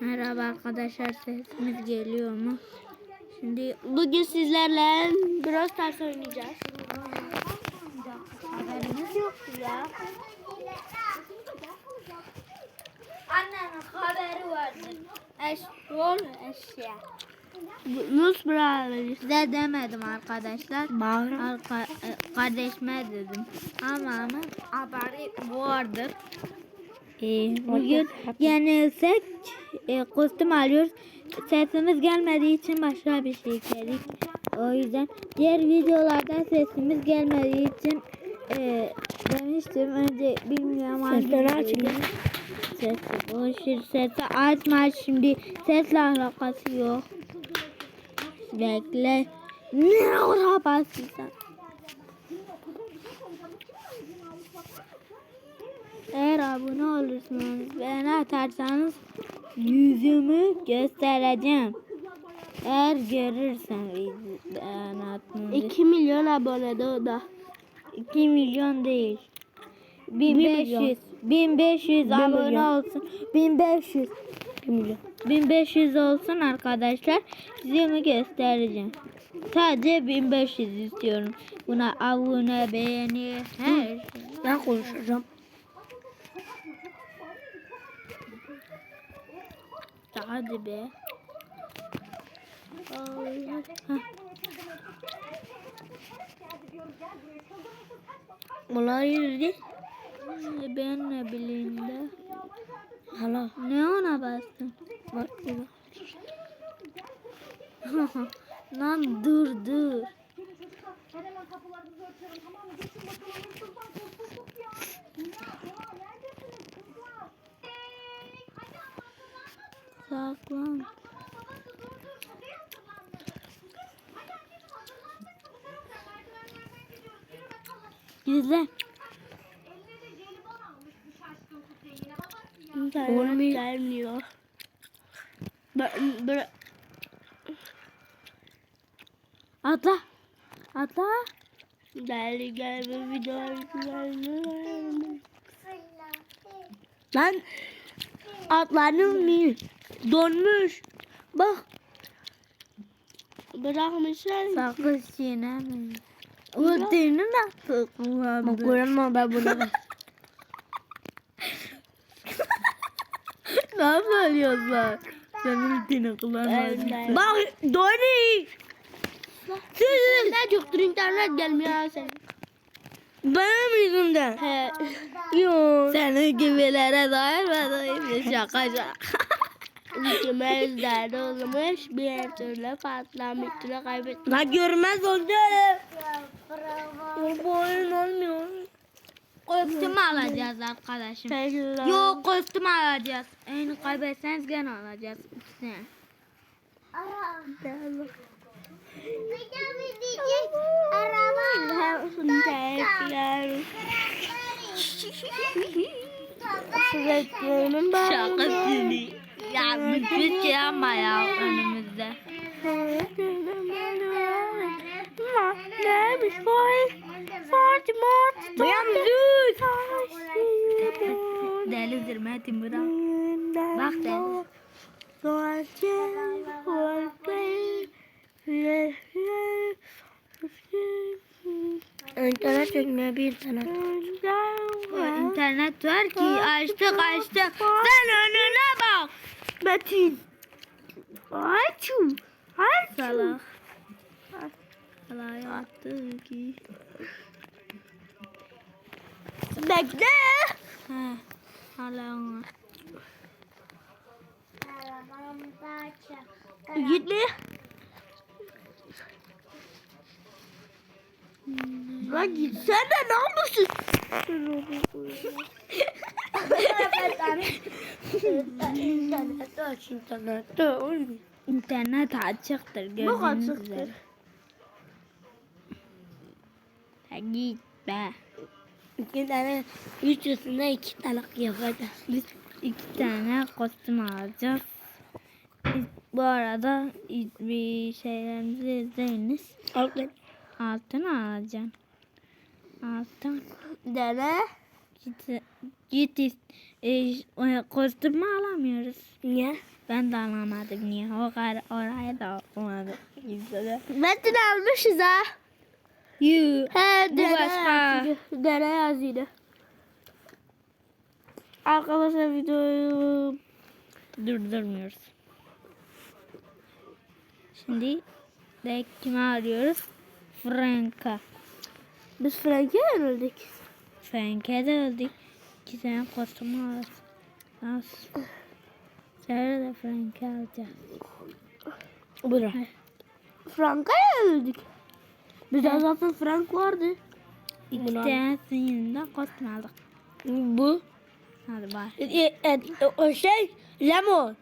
Merhaba arkadaşlar sesimiz geliyor mu? Şimdi Bugün sizlerle biraz ters oynayacağız. haberimiz yoktu ya. Annemin haberi vardı. Eş, rol eşya. Nasıl beraber? Size demedim arkadaşlar. Bağır. Arka, e, kardeşime dedim. Ama ama haberi vardır. Ee, bugün yenilsek e, kostüm alıyoruz. Sesimiz gelmediği için başka bir şey istedik. O yüzden diğer videolarda sesimiz gelmediği için e, demiştim. Önce bilmiyorum. hangi Sesleri videoydu. açın. Sesi açma şimdi. Sesle alakası yok. Bekle. Ne ora basıyorsun? Eğer abone olursanız beğeni atarsanız yüzümü göstereceğim. Eğer görürsen beğeni atmanızı. 2 milyon abonede o da. 2 milyon değil. milyon. 1500. 1500 abone milyon. olsun. 1500. 1 milyon. 1500 olsun arkadaşlar. Yüzümü göstereceğim. Sadece 1500 istiyorum. Buna abone, beğeni, her şey. Ben konuşacağım. Hadi be. Allah. Bunlar yürüdü. Ben ne bileyim de. Hala. Ne ona bastın? Bak burada. Lan dur dur. Hemen kapılarınızı örtelim tamam mı? Geçin bakalım hırsızlar kurtulduk babası ya. Olmuyor. Gelmiyor. Ben, ben, Atla. Atla. Geldi gelme video gelme. Lan atlarım mı? Donmuş. Bak. Bırakmışlar. Sakız çiğneme. O dini nasıl Bak kullandı? görünme ben bunu. ne söylüyorsun? Senin dini kullanmadın. Bak Doni. Siz ne yoktur internet gelmiyor ha senin. Benim yüzümden. He. Yok. Senin gibilere dair şaka şaka. İkimiz de olmuş bir türlü patlamış türlü kaybettik. La görmez oldu. Bu oyun olmuyor. Kostüm alacağız arkadaşım. Yok kostüm alacağız. En kaybetseniz gene alacağız. İkisini. Sürekli ben. Şakasını. Ya bir şey yapma ya önümüzde. Neymiş boy? Fatıma. Memdut. Delidir Metin bırak. Bak deli. İnternet çekmeye bir internet. İnternet var ki açtık açtık. Sen önüne. Metin. Açım. Salak. Salak yaptı ki. Bekle. Hala ona. Gitme. Lan gitsene ne yapıyorsun? İnternette aç internette oğlum. İnternet açıktır Bak gördüğünüz açıktır. Ha git be. İki tane üç üstünde iki tane yapacağız. Biz iki tane kostüm alacağız. Biz bu arada bir şeylerimizi izleyiniz. Al ben. Altın alacağım. Altın. Dene. Git, git e, kostüm mü alamıyoruz? Niye? Ben de anlamadım niye. O kadar oraya da. Gizledi. Metin almışız ha. Yuh. He Bu başka. Dere yazıydı. Arkadaşlar videoyu Durdurmuyoruz. Şimdi de kimi arıyoruz? Frank'a. biz Frank'e yenildik. Frank'e de öldük. İki tane kostümü alırız. Nasıl? Sonra da Frank'e alacağız. Bura. Frank'a yenildik. Bizde zaten Frank vardı. İki Bunu tanesinin yanında kostüm aldık. Bu. Hadi bay. E, e, o şey lemon.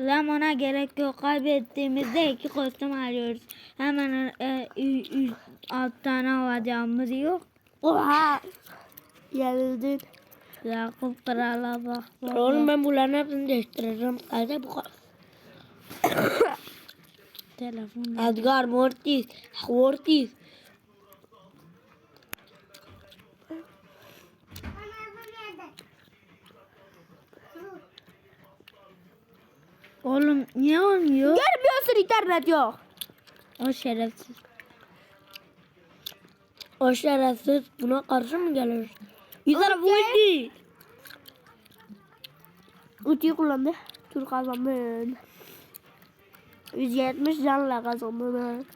Lemona gerek yok. Kaybettiğimizde iki kostüm alıyoruz. Hemen e, ü, ü, alt tane alacağımız yok. Oha. Yenildin. Yakup Kral'a bak. Oğlum ben bunların hepsini değiştireceğim. Hadi bu kadar. Telefon. Edgar Mortis. Mortis. Oğlum niye olmuyor? Gelmiyorsun internet yok. O şerefsiz. O şerefsiz buna karşı mı gelir? Bir tarafı ulti. Ultiyi kullandı. Tur kazandın. 170 canla kazandın.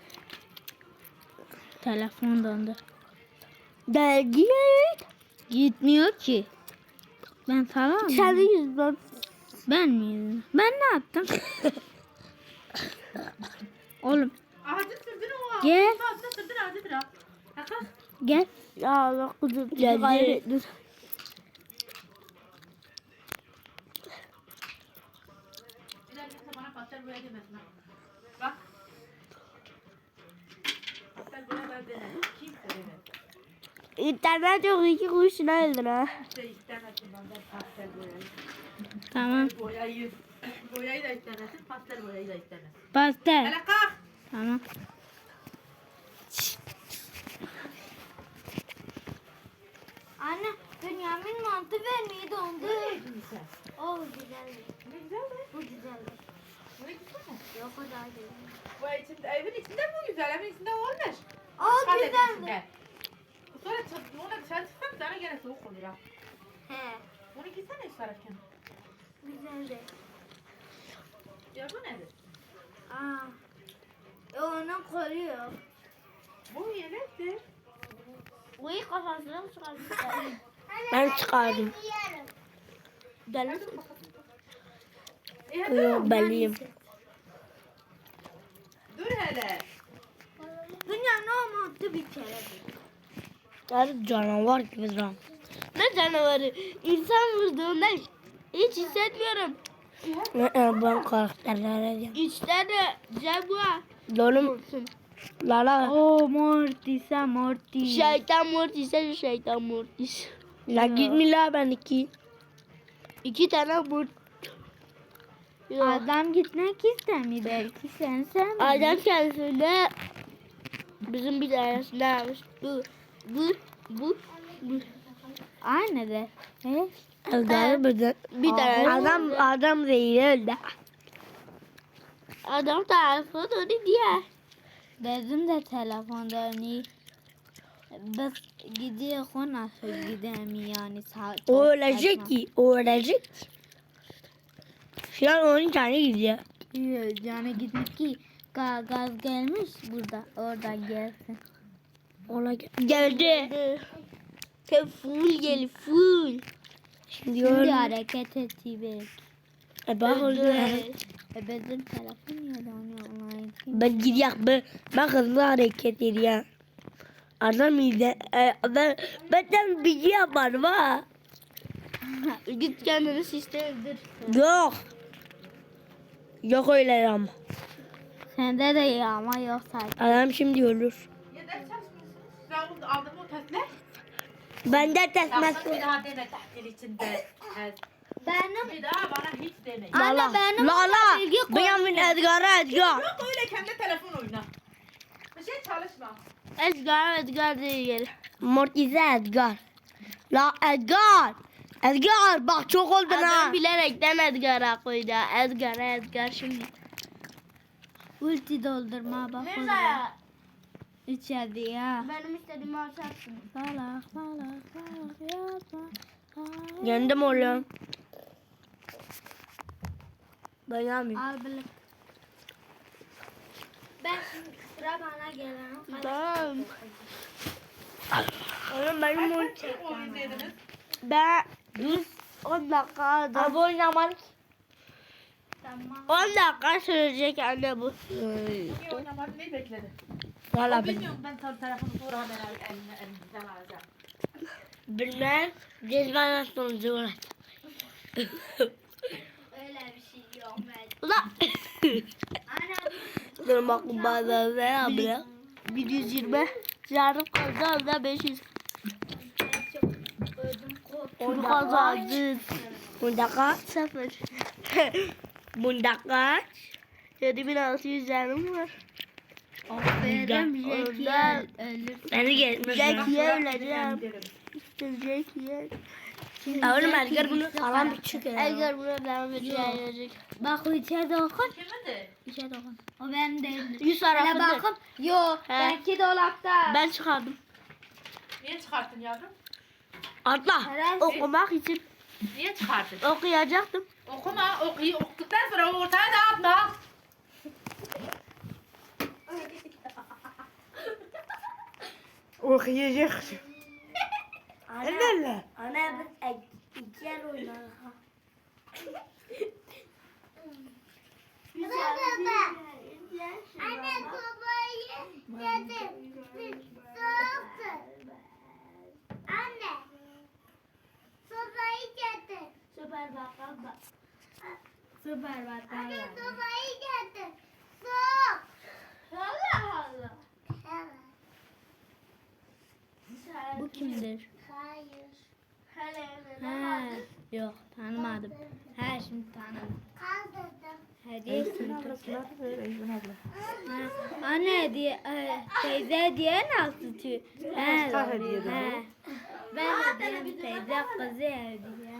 Telefon dondu. Dergi. Gitmiyor ki. Ben falan mı? Senin yüzünden. Ben miyim? Ben ne yaptım? Oğlum Ağacı sürdün o. gel Ağacı sürdün ağacı gel. Ya Allah kudurdu. Geldi. Demedi. İnternet yok iki kuruşuna öldün ha. Tamam. Boyayı. Boyayı da istemesin. Pastel boyayı da istemesin. Pastel. Hele kalk. Tamam. Anne Bünyamin mantı vermeyi dondu. Güzel. O güzeldi. Ne güzel be. Bu güzeldi. Ne güzel mi? Yok o daha güzel. Bu içinde, evin içinde bu güzel. Evin içinde olmuş. O Hadi güzeldi. içinde. Sonra çat- ona dışarı çıksak sana gene soğuk olur ha. He. Bunu giysene çıkarırken. Güzeldi. Ya bu nedir? Aa. E onu koruyor. Bu yelektir. Bu ilk kafasına mı çıkarmışlar? Ben çıkardım. Deli. E, Yok belliyim. Dur hele. Bünyamin o mantı bir kere. Her canavar gibi duran. Ne canavarı? İnsan vurduğunda hiç hissetmiyorum. ben karakterlere diyorum. İçleri Jaguar. Oğlum. Lala. O Mortis'e Mortis. Şeytan mortis, sen şeytan mortis. La gitme la ben iki. İki tane mort. Adam gitmek istemiyor belki sen sen. Adam kendisine bizim bir tanesini almış. Bu, bu, bu, bu. Aynı de. He? Adam bir, bir tane. Adam, adam değil öldü. Adam tarafı da diye. Dedim de telefonda ni biz gidiyor o nasıl gidemiyor yani sağ O ölecek ki, o ölecek. Şu an onun tane gidiyor. Yani gitmiş ki gaz, gelmiş burada orada gelsin. Ona gel- geldi. Te full gel full. Şimdi Şimdi hareket etti E öldü. E bizim telefon ya da onu online. Ben gidiyor ben, ben hızlı hareket ediyorum. Adam iyiydi. E, ben, benden bir şey yaparım ha. Git kendini sistemdir. Yok. Yok öyle ama. Sende de ya ama yok sadece. Adam şimdi ölür. Ya ders çalışmıyorsunuz. Ben. Bende Sakın tesmez. Benim Bir daha bana hiç demeyin. Anne benim Lala. bilgi koy- Benjamin Edgar'a Edgar. Yok öyle kendi telefon oyna. Bir şey çalışma. Edgar Edgar değil. Mortize Edgar. La Edgar. Edgar bak çok oldun ha. Adam bilerekten Edgar'a koydu. Edgar, Edgar şimdi. Ulti doldurma bak. Mirza'ya İçeride ya. benim istediğimi alacaksın. Salak salak salak yapma. Yendim oğlum. Ben yapmayayım. Al. Ben şimdi sıra bana gelen. Tamam. Oğlum benim dediniz. Ben 100 10 dakika Abi oynamadık. Tamam. 10 dakika sürecek anne bu. Niye oynamadın? Ne bekledin? Valla Bilmiyorum ben tar tarafını sonra eline elimizden alacağım. bilmem. Cezbana sonucu var. Dur bak bu bazen ne abi? 120. Yarım kaldı da 500. ödüm koptu. Onu kazandın. 10 dakika. Sıfır. 10 dakika. 7600 canım var. Aferin Jekyll ölür. Beni geçmiş. Jackie'ye Jackie'ye. Oğlum Edgar bunu alan bir çık ya. Edgar buna devam edecek. Bak o içeride okun. Kimindi? İçeride okun. O benim değildir. Yüz Hele tarafında. bakın. Yo. Belki dolapta. Ben çıkardım. Niye çıkarttın yavrum? Atla. Okumak için Niye çıkarttın? okuyacaktım. Okuma, okuyu okuduktan sonra ortaya dağıtma. Okuyacak. Anne. Anne biz iki yer oynarız. Anne babayı dedim. Soğuktu. Anne. Sobayı getir. Süper bakkal bak. Süper bakkal Anne var. sobayı getir. Soğuk. Allah Allah. Evet. Bu kimdir? Ha, yok tanımadım. Ha şimdi tanıdım. Kaldırdım. Hediye suntum. Ha, anne hediye, e, teyze hediye nasıl hediye dedi. he. Ben hediyem teyze kızı hediye.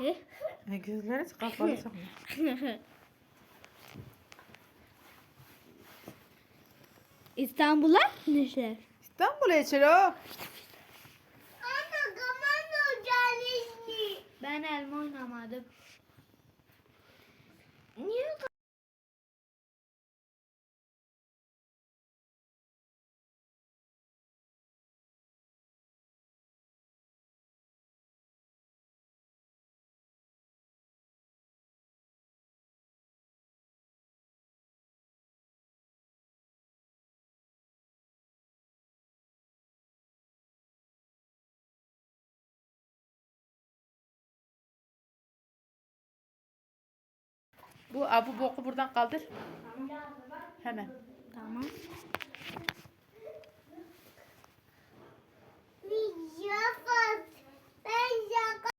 Eh? Ne gözleri kafalı sokmuş. İstanbul'a gitmişler. İstanbul'a içeri o. Ben elma oynamadım. Niye Bu, a, bu boku buradan kaldır. Hemen. Tamam. Ben yaka